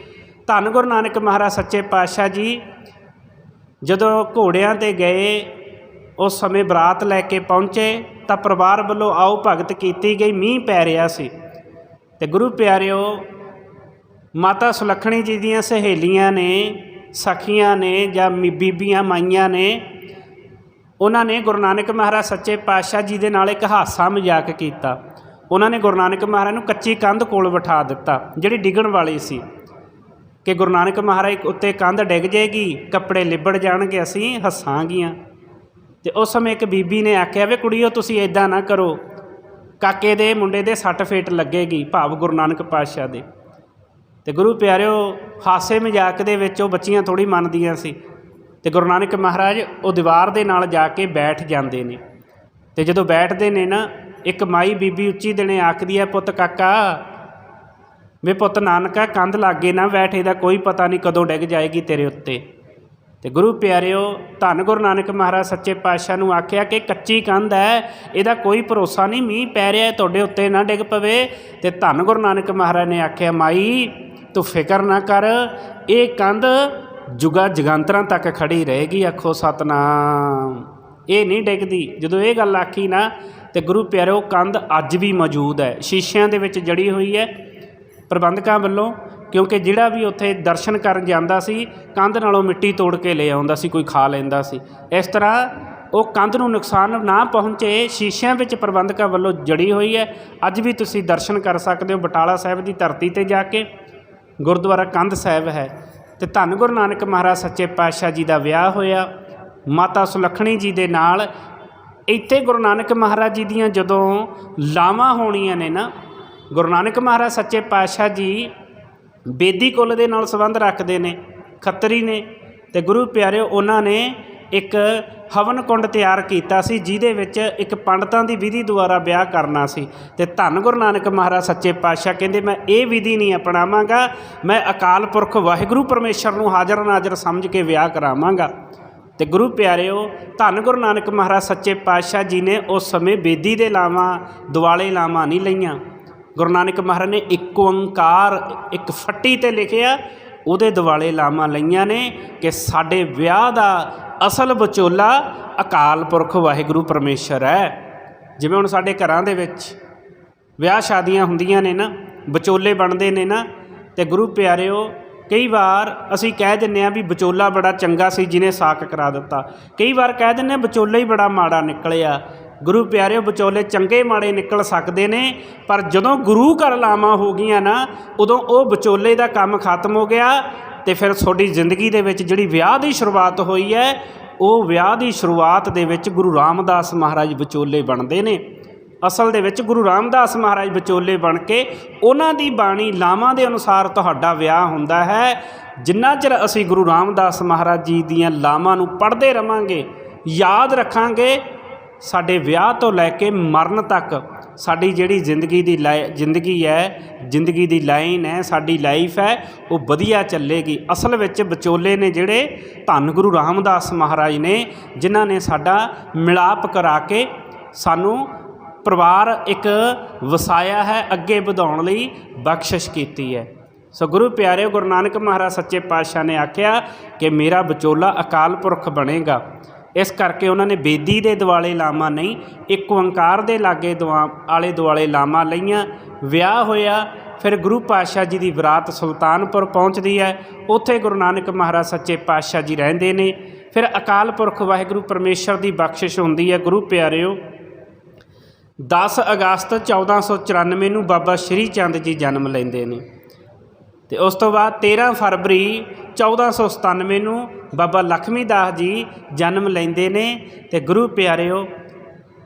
S1: ਧੰਨ ਗੁਰੂ ਨਾਨਕ ਮਹਾਰਾਜ, ਸੱਚੇ ਪਾਤਸ਼ਾਹ ਜੀ, ਜਦੋਂ ਘੋੜਿਆਂ ਤੇ ਗਏ, ਉਸ ਸਮੇਂ ਬਰਾਤ ਲੈ ਕੇ ਪਹੁੰਚੇ, ਤਾਂ ਪਰਿਵਾਰ ਵੱਲੋਂ ਆਓ ਭਗਤ ਕੀਤੀ ਗਈ, ਮੀਂਹ ਪੈ ਰਿਹਾ ਸੀ। ਤੇ ਗੁਰੂ ਪਿਆਰਿਓ, ਮਾਤਾ ਸੁਲੱਖਣੀ ਜੀ ਦੀਆਂ ਸਹੇਲੀਆਂ ਨੇ, ਸਖੀਆਂ ਨੇ ਜਾਂ ਮੀ- ਬੀਬੀਆਂ ਮਾਈਆਂ ਨੇ ਉਹਨਾਂ ਨੇ ਗੁਰੂ ਨਾਨਕ ਮਹਾਰਾਜ ਸੱਚੇ ਪਾਤਸ਼ਾਹ ਜੀ ਦੇ ਨਾਲ ਇੱਕ ਹਾਸਾ ਮਜ਼ਾਕ ਕੀਤਾ। ਉਹਨਾਂ ਨੇ ਗੁਰੂ ਨਾਨਕ ਮਹਾਰਾਜ ਨੂੰ ਕੱਚੀ ਕੰਧ ਕੋਲ ਬਿਠਾ ਦਿੱਤਾ, ਜਿਹੜੀ ਡਿੱਗਣ ਵਾਲੀ ਸੀ। ਕਿ ਗੁਰੂ ਨਾਨਕ ਮਹਾਰਾਜ ਉੱਤੇ ਕੰਧ ਡਿੱਗ ਜਾਏਗੀ, ਕੱਪੜੇ ਲਿਬੜ ਜਾਣਗੇ, ਅਸੀਂ ਹੱਸਾਂਗੀਆਂ। ਤੇ ਉਸ ਸਮੇਂ ਇੱਕ ਬੀਬੀ ਨੇ ਆਖਿਆ, ਵੇ ਕੁੜੀਓ, ਤੁਸੀਂ ਐਦਾਂ ਨਾ ਕਰੋ। ਕਾਕੇ ਦੇ ਮੁੰਡੇ ਦੇ ਸੱਟ ਫੇਟ ਲੱਗੇਗੀ, ਭਾਵ ਗੁਰੂ ਨਾਨਕ ਪਾਤਸ਼ਾਹ ਦੇ। ਤੇ ਗੁਰੂ ਪਿਆਰਿਓ, ਹਾਸੇ ਮਜ਼ਾਕ ਦੇ ਵਿੱਚ ਉਹ ਬੱਚੀਆਂ ਥੋੜੀ ਮੰਨਦੀਆਂ ਸੀ। ਤੇ ਗੁਰੂ ਨਾਨਕ ਮਹਾਰਾਜ ਉਹ ਦੀਵਾਰ ਦੇ ਨਾਲ ਜਾ ਕੇ ਬੈਠ ਜਾਂਦੇ ਨੇ। ਤੇ ਜਦੋਂ ਬੈਠਦੇ ਨੇ ਨਾ, ਇੱਕ ਮਾਈ ਬੀਬੀ ਉੱਚੀ ਦਿਨੇ ਆਖਦੀ ਹੈ, ਪੁੱਤ ਕਾਕਾ ਵੇ ਪੁੱਤ ਨਾਨਕਾ, ਕੰਧ ਲਾਗੇ ਨਾ ਬੈਠ, ਇਹਦਾ ਕੋਈ ਪਤਾ ਨਹੀਂ ਕਦੋਂ ਡਿੱਗ ਜਾਏਗੀ ਤੇਰੇ ਉੱਤੇ। ਤੇ ਗੁਰੂ ਪਿਆਰਿਓ, ਧੰਨ ਗੁਰੂ ਨਾਨਕ ਮਹਾਰਾਜ ਸੱਚੇ ਪਾਤਸ਼ਾਹ ਨੂੰ ਆਖਿਆ ਕਿ ਕੱਚੀ ਕੰਧ ਹੈ, ਇਹਦਾ ਕੋਈ ਭਰੋਸਾ ਨਹੀਂ, ਮੀਂਹ ਪੈ ਰਿਹਾ ਤੁਹਾਡੇ ਉੱਤੇ ਨਾ ਡਿੱਗ ਪਵੇ। ਤੇ ਧੰਨ ਗੁਰੂ ਨਾਨਕ ਮਹਾਰਾਜ ਨੇ ਆਖਿਆ, ਮਾਈ, ਤੂੰ ਫਿਕਰ ਨਾ ਕਰ, ਇਹ ਕੰਧ ਜੁਗਾ ਜਗਾਂਤਰਾਂ ਤੱਕ ਖੜੀ ਰਹੇਗੀ। ਆਖੋ, ਸਤਨਾਮ। ਇਹ ਨਹੀਂ ਡਿੱਗਦੀ। ਜਦੋਂ ਇਹ ਗੱਲ ਆਖੀ ਨਾ, ਤੇ ਗੁਰੂ ਪਿਆਰਿਓ ਕੰਧ ਅੱਜ ਵੀ ਮੌਜੂਦ ਹੈ। ਸ਼ੀਸ਼ਿਆਂ ਦੇ ਵਿੱਚ ਜੜੀ ਹੋਈ ਹੈ ਪ੍ਰਬੰਧਕਾਂ ਵੱਲੋਂ, ਕਿਉਂਕਿ ਜਿਹੜਾ ਵੀ ਉੱਥੇ ਦਰਸ਼ਨ ਕਰਨ ਜਾਂਦਾ ਸੀ, ਕੰਧ ਨਾਲੋਂ ਮਿੱਟੀ ਤੋੜ ਕੇ ਲੈ ਆਉਂਦਾ ਸੀ, ਕੋਈ ਖਾ ਲੈਂਦਾ ਸੀ। ਇਸ ਤਰ੍ਹਾਂ ਉਹ ਕੰਧ ਨੂੰ ਨੁਕਸਾਨ ਨਾ ਪਹੁੰਚੇ, ਸ਼ੀਸ਼ਿਆਂ ਵਿੱਚ ਪ੍ਰਬੰਧਕਾਂ ਵੱਲੋਂ ਜੜੀ ਹੋਈ ਹੈ। ਅੱਜ ਵੀ ਤੁਸੀਂ ਦਰਸ਼ਨ ਕਰ ਸਕਦੇ ਹੋ ਬਟਾਲਾ ਸਾਹਿਬ ਦੀ ਧਰਤੀ ਤੇ ਜਾ ਕੇ। ਗੁਰਦੁਆਰਾ ਕੰਧ ਸਾਹਿਬ ਹੈ। ਤੇ ਧੰਨ ਗੁਰੂ ਨਾਨਕ ਮਹਾਰਾਜ ਸੱਚੇ ਪਾਤਸ਼ਾਹ ਜੀ ਦਾ ਵਿਆਹ ਹੋਇਆ। ਮਾਤਾ ਸੁਲੱਖਣੀ ਜੀ ਦੇ ਨਾਲ ਇੱਥੇ ਗੁਰੂ ਨਾਨਕ ਮਹਾਰਾਜ ਜੀ ਦੀਆਂ ਜਦੋਂ ਲਾਵਾਂ ਹੋਣੀਆਂ ਨੇ ਨਾ, ਗੁਰੂ ਨਾਨਕ ਮਹਾਰਾਜ ਸੱਚੇ ਪਾਤਸ਼ਾਹ ਜੀ ਬੇਦੀ ਕੁੱਲ ਦੇ ਨਾਲ ਸੰਬੰਧ ਰੱਖਦੇ ਨੇ, ਖੱਤਰੀ ਨੇ ਤੇ ਗੁਰੂ ਪਿਆਰਿਓ, ਉਹਨਾਂ ਨੇ ਇੱਕ ਹਵਨ ਕੁੰਡ ਤਿਆਰ ਕੀਤਾ ਸੀ, ਜਿਹਦੇ ਵਿੱਚ ਇੱਕ ਪੰਡਤਾਂ ਦੀ ਵਿਧੀ ਦੁਆਰਾ ਵਿਆਹ ਕਰਨਾ ਸੀ। ਤੇ ਧੰਨ ਗੁਰੂ ਨਾਨਕ ਮਹਾਰਾਜ, ਸੱਚੇ ਪਾਤਸ਼ਾਹ ਕਹਿੰਦੇ, ਮੈਂ ਇਹ ਵਿਧੀ ਨਹੀਂ ਅਪਣਾਵਾਂਗਾ, ਮੈਂ ਅਕਾਲ ਪੁਰਖ ਵਾਹਿਗੁਰੂ ਪਰਮੇਸ਼ਰ ਨੂੰ ਹਾਜ਼ਰ ਨਾਜ਼ਰ ਸਮਝ ਕੇ ਵਿਆਹ ਕਰਾਵਾਂਗਾ। ਤੇ ਗੁਰੂ ਪਿਆਰਿਓ, ਧੰਨ ਗੁਰੂ ਨਾਨਕ ਮਹਾਰਾਜ, ਸੱਚੇ ਪਾਤਸ਼ਾਹ ਜੀ ਨੇ ਉਸ ਸਮੇਂ ਬੇਦੀ ਦੇ ਲਾਵਾਂ, ਦੁਆਲੇ ਲਾਵਾਂ ਨਹੀਂ ਲਈਆਂ। ਗੁਰੂ ਨਾਨਕ ਮਹਾਰਾਜ ਨੇ ਇੱਕ ਓੰਕਾਰ, ਇੱਕ ਫੱਟੀ ਤੇ ਲਿਖਿਆ ਉਹਦੇ ਦਿਵਾਲੇ ਲਾਵਾਂ ਲਈਆਂ ਨੇ ਕਿ ਸਾਡੇ ਵਿਆਹ ਦਾ ਅਸਲ ਵਿਚੋਲਾ ਅਕਾਲ ਪੁਰਖ ਵਾਹਿਗੁਰੂ ਪਰਮੇਸ਼ਰ ਹੈ। ਜਿਵੇਂ ਹੁਣ ਸਾਡੇ ਘਰਾਂ ਦੇ ਵਿੱਚ ਵਿਆਹ ਸ਼ਾਦੀਆਂ ਹੁੰਦੀਆਂ ਨੇ ਨਾ, ਵਿਚੋਲੇ ਬਣਦੇ ਨੇ ਨਾ, ਤੇ ਗੁਰੂ ਪਿਆਰਿਓ, ਕਈ ਵਾਰ ਅਸੀਂ ਕਹਿ ਦਿੰਨੇ ਆ ਵੀ ਵਿਚੋਲਾ ਬੜਾ ਚੰਗਾ ਸੀ ਜਿਹਨੇ ਸਾਕ ਕਰਾ ਦਿੱਤਾ। ਕਈ ਵਾਰ ਕਹਿ ਦਿੰਨੇ ਆ ਵਿਚੋਲਾ ਹੀ ਬੜਾ ਮਾੜਾ ਨਿਕਲਿਆ। ਗੁਰੂ ਪਿਆਰਿਓ ਵਿਚੋਲੇ ਚੰਗੇ ਮਾੜੇ ਨਿਕਲ ਸਕਦੇ ਨੇ, ਪਰ ਜਦੋਂ ਗੁਰੂ ਘਰ ਲਾਵਾਂ ਹੋ ਗਈਆਂ ਨਾ, ਉਦੋਂ ਉਹ ਵਿਚੋਲੇ ਦਾ ਕੰਮ ਖਤਮ ਹੋ ਗਿਆ ਤੇ ਫਿਰ ਤੁਹਾਡੀ ਜ਼ਿੰਦਗੀ ਦੇ ਵਿੱਚ ਜਿਹੜੀ ਵਿਆਹ ਦੀ ਸ਼ੁਰੂਆਤ ਹੋਈ ਹੈ, ਉਹ ਵਿਆਹ ਦੀ ਸ਼ੁਰੂਆਤ ਦੇ ਵਿੱਚ ਗੁਰੂ ਰਾਮਦਾਸ ਮਹਾਰਾਜ ਵਿਚੋਲੇ ਬਣਦੇ ਨੇ। ਅਸਲ ਦੇ ਵਿੱਚ ਗੁਰੂ ਰਾਮਦਾਸ ਮਹਾਰਾਜ ਵਿਚੋਲੇ ਬਣ ਕੇ ਉਹਨਾਂ ਦੀ ਬਾਣੀ ਲਾਵਾਂ ਦੇ ਅਨੁਸਾਰ ਤੁਹਾਡਾ ਵਿਆਹ ਹੁੰਦਾ ਹੈ। ਜਿੰਨਾ ਚਿਰ ਅਸੀਂ ਗੁਰੂ ਰਾਮਦਾਸ ਮਹਾਰਾਜ ਜੀ ਦੀਆਂ ਲਾਵਾਂ ਨੂੰ ਪੜ੍ਹਦੇ ਰਵਾਂਗੇ, ਯਾਦ ਰੱਖਾਂਗੇ ਸਾਡੇ ਵਿਆਹ ਤੋਂ ਲੈ ਕੇ ਮਰਨ ਤੱਕ ਸਾਡੀ ਜਿਹੜੀ ਜ਼ਿੰਦਗੀ ਦੀ ਲਾਈ ਜ਼ਿੰਦਗੀ ਹੈ, ਜ਼ਿੰਦਗੀ ਦੀ ਲਾਈਨ ਹੈ, ਸਾਡੀ ਲਾਈਫ ਹੈ, ਉਹ ਵਧੀਆ ਚੱਲੇਗੀ। ਅਸਲ ਵਿੱਚ ਵਿਚੋਲੇ ਨੇ ਜਿਹੜੇ ਧੰਨ ਗੁਰੂ ਰਾਮਦਾਸ ਮਹਾਰਾਜ ਨੇ, ਜਿਨ੍ਹਾਂ ਨੇ ਸਾਡਾ ਮਿਲਾਪ ਕਰਾ ਕੇ ਸਾਨੂੰ ਪਰਿਵਾਰ ਇੱਕ ਵਸਾਇਆ ਹੈ, ਅੱਗੇ ਵਧਾਉਣ ਲਈ ਬਖਸ਼ਿਸ਼ ਕੀਤੀ ਹੈ। ਸੋ ਗੁਰੂ ਪਿਆਰੇ ਗੁਰੂ ਨਾਨਕ ਮਹਾਰਾਜ ਸੱਚੇ ਪਾਤਸ਼ਾਹ ਨੇ ਆਖਿਆ ਕਿ ਮੇਰਾ ਵਿਚੋਲਾ ਅਕਾਲ ਪੁਰਖ ਬਣੇਗਾ। ਇਸ ਕਰਕੇ ਉਹਨਾਂ ਨੇ ਬੇਦੀ ਦੇ ਦਿਵਾਲੇ ਲਾਮਾ ਨਹੀਂ, ਇੱਕ ਓੰਕਾਰ ਦੇ ਲਾਗੇ ਦੁਆ, ਆਲੇ ਦੁਆਲੇ ਲਾਮਾ ਲਈਆਂ। ਵਿਆਹ ਹੋਇਆ, ਫਿਰ ਗੁਰੂ ਪਾਤਸ਼ਾਹ ਜੀ ਦੀ ਬਰਾਤ ਸੁਲਤਾਨਪੁਰ ਪਹੁੰਚਦੀ ਹੈ। ਉੱਥੇ ਗੁਰੂ ਨਾਨਕ ਮਹਾਰਾਜ ਸੱਚੇ ਪਾਤਸ਼ਾਹ ਜੀ ਰਹਿੰਦੇ ਨੇ। ਫਿਰ ਅਕਾਲ ਪੁਰਖ ਵਾਹਿਗੁਰੂ ਪਰਮੇਸ਼ਰ ਦੀ ਬਖਸ਼ਿਸ਼ ਹੁੰਦੀ ਹੈ। ਗੁਰੂ ਪਿਆਰਿਓ 10 ਅਗਸਤ 1494 ਨੂੰ ਬਾਬਾ ਸ਼੍ਰੀ ਚੰਦ ਜੀ ਜਨਮ ਲੈਂਦੇ ਨੇ। ਤੇ ਉਸ ਤੋਂ ਬਾਅਦ 13 ਫਰਵਰੀ 1497 ਨੂੰ ਬਾਬਾ ਲਖਮੀ ਦਾਸ ਜੀ ਜਨਮ ਲੈਂਦੇ ਨੇ ਤੇ ਗੁਰੂ ਪਿਆਰਿਓ,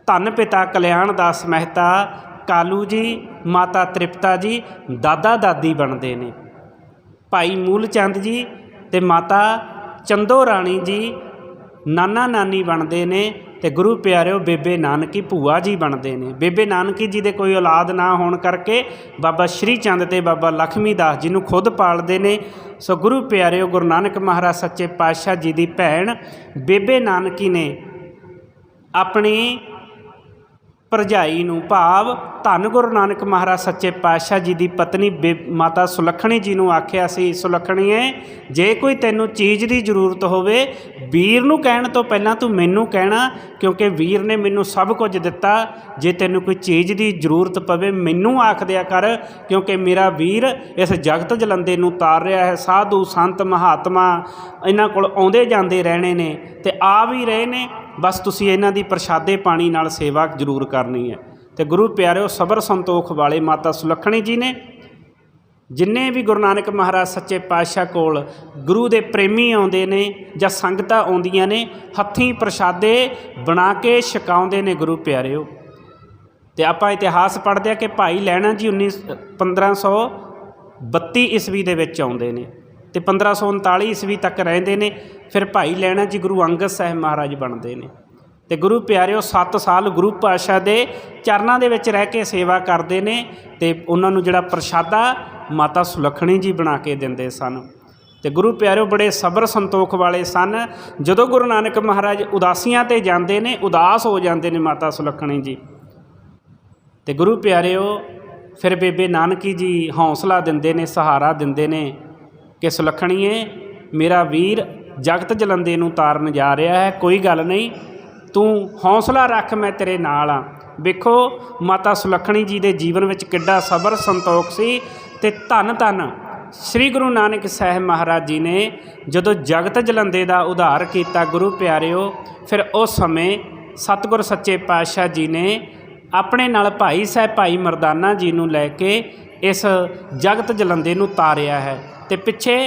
S1: ਧੰਨ ਪਿਤਾ ਕਲਿਆਣ ਦਾਸ ਮਹਿਤਾ, ਕਾਲੂ ਜੀ, ਮਾਤਾ ਤ੍ਰਿਪਤਾ ਜੀ, ਦਾਦਾ ਦਾਦੀ ਬਣਦੇ ਨੇ। ਭਾਈ ਮੂਲ ਚੰਦ ਜੀ ਤੇ ਮਾਤਾ ਚੰਦੋ ਰਾਣੀ ਜੀ ਨਾਨਾ ਨਾਨੀ ਬਣਦੇ ਨੇ ਤੇ ਗੁਰੂ ਪਿਆਰਿਓ, ਬੇਬੇ ਨਾਨਕੀ ਭੂਆ ਜੀ ਬਣਦੇ ਨੇ। ਬੇਬੇ ਨਾਨਕੀ ਜੀ ਦੇ ਕੋਈ ਔਲਾਦ ਨਾ ਹੋਣ ਕਰਕੇ ਬਾਬਾ ਸ਼੍ਰੀ ਚੰਦ ਤੇ ਬਾਬਾ ਲਖਮੀ ਦਾਸ ਜੀ ਨੂੰ ਖੁਦ ਪਾਲਦੇ ਨੇ। ਸੋ ਗੁਰੂ ਪਿਆਰਿਓ, ਗੁਰੂ ਨਾਨਕ ਮਹਾਰਾਜ ਸੱਚੇ ਪਾਤਸ਼ਾਹ ਜੀ ਦੀ ਭੈਣ ਬੇਬੇ ਨਾਨਕੀ ਨੇ ਆਪਣੀ ਭਰਜਾਈ ਨੂੰ ਭਾਵ, ਧੰਨ ਗੁਰੂ ਨਾਨਕ ਮਹਾਰਾਜ ਸੱਚੇ ਪਾਤਸ਼ਾਹ ਜੀ ਦੀ ਪਤਨੀ ਬੇ- ਮਾਤਾ ਸੁਲੱਖਣੀ ਜੀ ਨੂੰ ਆਖਿਆ ਸੀ, ਸੁਲੱਖਣੀਏ, ਜੇ ਕੋਈ ਤੈਨੂੰ ਚੀਜ਼ ਦੀ ਜ਼ਰੂਰਤ ਹੋਵੇ, ਵੀਰ ਨੂੰ ਕਹਿਣ ਤੋਂ ਪਹਿਲਾਂ ਤੂੰ ਮੈਨੂੰ ਕਹਿਣਾ, ਕਿਉਂਕਿ ਵੀਰ ਨੇ ਮੈਨੂੰ ਸਭ ਕੁਝ ਦਿੱਤਾ। ਜੇ ਤੈਨੂੰ ਕੋਈ ਚੀਜ਼ ਦੀ ਜ਼ਰੂਰਤ ਪਵੇ, ਮੈਨੂੰ ਆਖ ਦਿਆ ਕਰ, ਕਿਉਂਕਿ ਮੇਰਾ ਵੀਰ ਇਸ ਜਗਤ ਜਲੰਦੇ ਨੂੰ ਤਾਰ ਰਿਹਾ ਹੈ। ਸਾਧੂ ਸੰਤ ਮਹਾਤਮਾ ਇਹਨਾਂ ਕੋਲ ਆਉਂਦੇ ਜਾਂਦੇ ਰਹਿਣੇ ਨੇ ਤੇ ਆ ਵੀ ਰਹੇ ਨੇ। ਬਸ ਤੁਸੀਂ ਇਹਨਾਂ ਦੀ ਪ੍ਰਸ਼ਾਦੇ ਪਾਣੀ ਨਾਲ ਸੇਵਾ ਜ਼ਰੂਰ ਕਰਨੀ ਹੈ। ਤੇ ਗੁਰੂ ਪਿਆਰਿਓ, ਸਬਰ ਸੰਤੋਖ ਵਾਲੇ ਮਾਤਾ ਸੁਲੱਖਣੀ ਜੀ ਨੇ ਜਿੰਨੇ ਵੀ ਗੁਰੂ ਨਾਨਕ ਮਹਾਰਾਜ ਸੱਚੇ ਪਾਤਸ਼ਾਹ ਕੋਲ ਗੁਰੂ ਦੇ ਪ੍ਰੇਮੀ ਆਉਂਦੇ ਨੇ ਜਾਂ ਸੰਗਤਾਂ ਆਉਂਦੀਆਂ ਨੇ, ਹੱਥੀਂ ਪ੍ਰਸ਼ਾਦੇ ਬਣਾ ਕੇ ਛਕਾਉਂਦੇ ਨੇ ਗੁਰੂ ਪਿਆਰਿਓ। ਤੇ ਆਪਾਂ ਇਤਿਹਾਸ ਪੜ੍ਹਦੇ ਆ ਕਿ ਭਾਈ ਲੈਣਾ ਜੀ 19 1532 ਈਸਵੀ ਦੇ ਵਿੱਚ ਆਉਂਦੇ ਨੇ ਤੇ 1539 ਈਸਵੀ ਤੱਕ ਰਹਿੰਦੇ ਨੇ। ਫਿਰ ਭਾਈ ਲੈਣਾ ਜੀ ਗੁਰੂ ਅੰਗਦ ਸਾਹਿਬ ਮਹਾਰਾਜ ਬਣਦੇ ਨੇ। ਤੇ ਗੁਰੂ ਪਿਆਰਿਓ 7 ਸਾਲ ਗੁਰੂ ਪਾਤਸ਼ਾਹ ਦੇ ਚਰਨਾਂ ਦੇ ਵਿੱਚ ਰਹਿ ਕੇ ਸੇਵਾ ਕਰਦੇ ਨੇ ਤੇ ਉਹਨਾਂ ਨੂੰ ਜਿਹੜਾ ਪ੍ਰਸ਼ਾਦਾ ਮਾਤਾ ਸੁਲੱਖਣੀ ਜੀ ਬਣਾ ਕੇ ਦਿੰਦੇ ਸਨ। ਤੇ ਗੁਰੂ ਪਿਆਰਿਓ, ਬੜੇ ਸਬਰ ਸੰਤੋਖ ਵਾਲੇ ਸਨ। ਜਦੋਂ ਗੁਰੂ ਨਾਨਕ ਮਹਾਰਾਜ ਉਦਾਸੀਆਂ ਤੇ ਜਾਂਦੇ ਨੇ, ਉਦਾਸ ਹੋ ਜਾਂਦੇ ਨੇ ਮਾਤਾ ਸੁਲੱਖਣੀ ਜੀ। ਤੇ ਗੁਰੂ ਪਿਆਰਿਓ, ਫਿਰ ਬੇਬੇ ਨਾਨਕੀ ਜੀ ਹੌਸਲਾ ਦਿੰਦੇ ਨੇ, ਸਹਾਰਾ ਦਿੰਦੇ ਨੇ ਕਿ ਸੁਲੱਖਣੀਏ ਮੇਰਾ ਵੀਰ ਜਗਤ ਜਲੰਦੇ ਨੂੰ ਤਾਰਨ ਜਾ ਰਿਹਾ ਹੈ। ਕੋਈ ਗੱਲ ਨਹੀਂ, ਤੂੰ ਹੌਸਲਾ ਰੱਖ, ਮੈਂ ਤੇਰੇ ਨਾਲ ਆ ਵੇਖੋ, ਮਾਤਾ ਸੁਲੱਖਣੀ ਜੀ ਦੇ ਜੀਵਨ ਵਿੱਚ ਕਿੱਡਾ ਸਬਰ ਸੰਤੋਖ ਸੀ ਤੇ ਧੰਨ ਧੰਨ ਸ੍ਰੀ ਗੁਰੂ ਨਾਨਕ ਸਾਹਿਬ ਮਹਾਰਾਜ ਜੀ ਨੇ ਜਦੋਂ ਜਗਤ ਜਲੰਦੇ ਦਾ ਉਧਾਰ ਕੀਤਾ ਗੁਰੂ ਪਿਆਰਿਓ, ਫਿਰ ਉਸ ਸਮੇਂ ਸਤਿਗੁਰ ਸੱਚੇ ਪਾਤਸ਼ਾਹ ਜੀ ਨੇ ਆਪਣੇ ਨਾਲ ਭਾਈ ਸਾਹਿਬ ਭਾਈ ਮਰਦਾਨਾ ਜੀ ਨੂੰ ਲੈ ਕੇ ਇਸ ਜਗਤ ਜਲੰਦੇ ਨੂੰ ਤਾਰਿਆ ਹੈ ਤੇ ਪਿੱਛੇ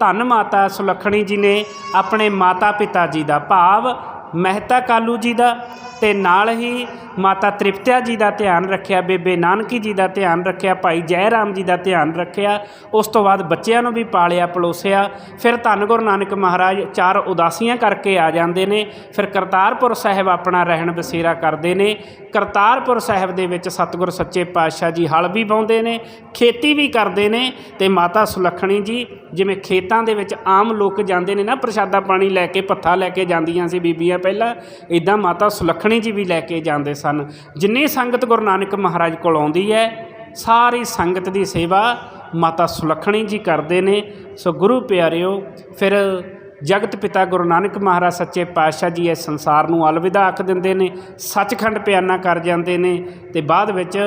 S1: ਧੰਨ ਮਾਤਾ ਸੁਲੱਖਣੀ ਜੀ ਨੇ ਆਪਣੇ ਮਾਤਾ ਪਿਤਾ ਜੀ ਦਾ ਭਾਵ ਮਹਿਤਾ ਕਾਲੂ ਜੀ ਦਾ ਤੇ ਨਾਲ ਹੀ ਮਾਤਾ ਤ੍ਰਿਪਤਿਆ ਜੀ ਦਾ ਧਿਆਨ ਰੱਖਿਆ, ਬੇਬੇ ਨਾਨਕੀ ਜੀ ਦਾ ਧਿਆਨ ਰੱਖਿਆ, ਭਾਈ ਜੈ ਰਾਮ ਜੀ ਦਾ ਧਿਆਨ ਰੱਖਿਆ, ਉਸ ਤੋਂ ਬਾਅਦ ਬੱਚਿਆਂ ਨੂੰ ਵੀ ਪਾਲਿਆ, ਪਲੋਸਿਆ, ਫਿਰ ਧੰਨ ਗੁਰੂ ਨਾਨਕ ਮਹਾਰਾਜ ਚਾਰ ਉਦਾਸੀਆਂ ਕਰਕੇ ਆ ਜਾਂਦੇ ਨੇ, ਫਿਰ ਕਰਤਾਰਪੁਰ ਸਾਹਿਬ ਆਪਣਾ ਰਹਿਣ ਬਸੇਰਾ ਕਰਦੇ ਨੇ, ਕਰਤਾਰਪੁਰ ਸਾਹਿਬ ਦੇ ਵਿੱਚ ਸਤਿਗੁਰ ਸੱਚੇ ਪਾਤਸ਼ਾਹ ਜੀ ਹਲ ਵੀ ਬਾਉਂਦੇ ਨੇ, ਖੇਤੀ ਵੀ ਕਰਦੇ ਨੇ ਤੇ ਮਾਤਾ ਸੁਲੱਖਣੀ ਜੀ ਜਿਵੇਂ ਖੇਤਾਂ ਦੇ ਵਿੱਚ ਆਮ ਲੋਕ ਜਾਂਦੇ ਨੇ ਨਾ ਪ੍ਰਸ਼ਾਦਾ ਪਾਣੀ ਲੈ ਕੇ ਪੱਥਾ ਲੈ ਕੇ ਜਾਂਦੀਆਂ ਸੀ ਬੀਬੀਆਂ ਪਹਿਲਾਂ ਇਦਾਂ ਮਾਤਾ ਸੁਲੱਖਣੀ ਜੀ ਵੀ ਲੈ ਕੇ ਜਾਂਦੇ ਸਨ। ਜਿੰਨੀ ਸੰਗਤ ਗੁਰੂ ਨਾਨਕ ਮਹਾਰਾਜ ਕੋਲ ਆਉਂਦੀ ਹੈ, ਸਾਰੀ ਸੰਗਤ ਦੀ ਸੇਵਾ ਮਾਤਾ ਸੁਲੱਖਣੀ ਜੀ ਕਰਦੇ ਨੇ। ਸੋ ਗੁਰੂ ਪਿਆਰਿਓ, ਫਿਰ ਜਗਤ ਪਿਤਾ ਗੁਰੂ ਨਾਨਕ ਮਹਾਰਾਜ ਸੱਚੇ ਪਾਤਸ਼ਾਹ ਜੀ ਇਸ ਸੰਸਾਰ ਨੂੰ ਅਲਵਿਦਾ ਆਖ ਦਿੰਦੇ ਨੇ, ਸੱਚਖੰਡ ਪਿਆਨਾ ਕਰ ਜਾਂਦੇ ਨੇ ਤੇ ਬਾਅਦ ਵਿੱਚ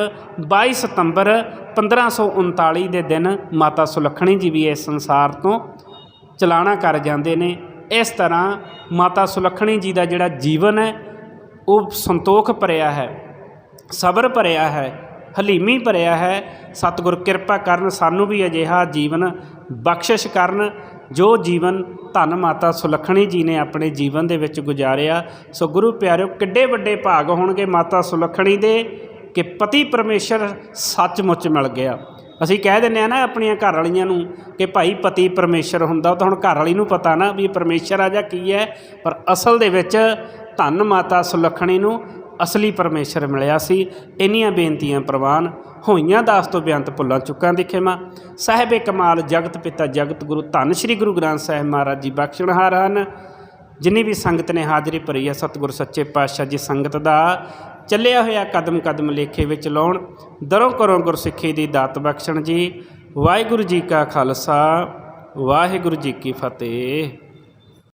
S1: 22 ਸਤੰਬਰ 1539 ਦੇ ਦਿਨ ਮਾਤਾ ਸੁਲੱਖਣੀ ਜੀ ਵੀ ਇਸ ਸੰਸਾਰ ਤੋਂ ਚਲਾਣਾ ਕਰ ਜਾਂਦੇ ਨੇ। ਇਸ ਤਰ੍ਹਾਂ ਮਾਤਾ ਸੁਲੱਖਣੀ ਜੀ ਦਾ ਜਿਹੜਾ ਜੀਵਨ ਹੈ, ਉਹ ਸੰਤੋਖ ਭਰਿਆ ਹੈ, ਸਬਰ ਭਰਿਆ ਹੈ, ਹਲੀਮੀ ਭਰਿਆ ਹੈ। ਸਤਿਗੁਰ ਕਿਰਪਾ ਕਰਨ ਸਾਨੂੰ ਵੀ ਅਜਿਹਾ ਜੀਵਨ ਬਖਸ਼ਿਸ਼ ਕਰਨ, ਜੋ ਜੀਵਨ ਧੰਨ ਮਾਤਾ ਸੁਲੱਖਣੀ ਜੀ ਨੇ ਆਪਣੇ ਜੀਵਨ ਦੇ ਵਿੱਚ ਗੁਜ਼ਾਰਿਆ। ਸੋ ਗੁਰੂ ਪਿਆਰਿਓ, ਕਿੱਡੇ ਵੱਡੇ ਭਾਗ ਹੋਣਗੇ ਮਾਤਾ ਸੁਲੱਖਣੀ ਦੇ ਕਿ ਪਤੀ ਪਰਮੇਸ਼ਰ ਸੱਚਮੁੱਚ ਮਿਲ ਗਿਆ। ਅਸੀਂ ਕਹਿ ਦਿੰਦੇ ਆ ਨਾ ਆਪਣੀਆਂ ਘਰ ਵਾਲੀਆਂ ਨੂੰ ਕਿ ਭਾਈ ਪਤੀ ਪਰਮੇਸ਼ਰ ਹੁੰਦਾ, ਉਹ ਤਾਂ ਹੁਣ ਘਰ ਵਾਲੀ ਨੂੰ ਪਤਾ ਨਾ ਵੀ ਇਹ ਪਰਮੇਸ਼ਰ ਆ ਜਾਂ ਕੀ ਹੈ, ਪਰ ਅਸਲ ਦੇ ਵਿੱਚ ਧੰਨ ਮਾਤਾ ਸੁਲੱਖਣੀ ਨੂੰ ਅਸਲੀ ਪਰਮੇਸ਼ਰ ਮਿਲਿਆ ਸੀ। ਇੰਨੀਆਂ ਬੇਨਤੀਆਂ ਪ੍ਰਵਾਨ ਹੋਈਆਂ ਦਾਸ ਤੋਂ ਬੇਅੰਤ ਭੁੱਲਾਂ ਚੁੱਕਾਂ ਦਿਖੇਮਾ ਸਾਹਿਬੇ ਕਮਾਲ ਜਗਤ ਪਿਤਾ ਜਗਤ ਗੁਰੂ ਧੰਨ ਸ੍ਰੀ ਗੁਰੂ ਗ੍ਰੰਥ ਸਾਹਿਬ ਮਹਾਰਾਜ ਜੀ ਬਖਸ਼ਣਹਾਰ ਹਨ। ਜਿੰਨੀ ਵੀ ਸੰਗਤ ਨੇ ਹਾਜ਼ਰੀ ਭਰੀ ਹੈ, ਸਤਿਗੁਰ ਸੱਚੇ ਪਾਤਸ਼ਾਹ ਜੀ ਸੰਗਤ ਦਾ ਚੱਲਿਆ ਹੋਇਆ ਕਦਮ ਕਦਮ ਲੇਖੇ ਵਿੱਚ ਲਾਉਣ। ਦਰੋਂ ਕਰੋ ਗੁਰਸਿੱਖੀ ਦੀ ਦਾਤ ਬਖਸ਼ਣ ਜੀ। ਵਾਹਿਗੁਰੂ ਜੀ ਕਾ ਖਾਲਸਾ, ਵਾਹਿਗੁਰੂ ਜੀ ਕੀ ਫਤਿਹ।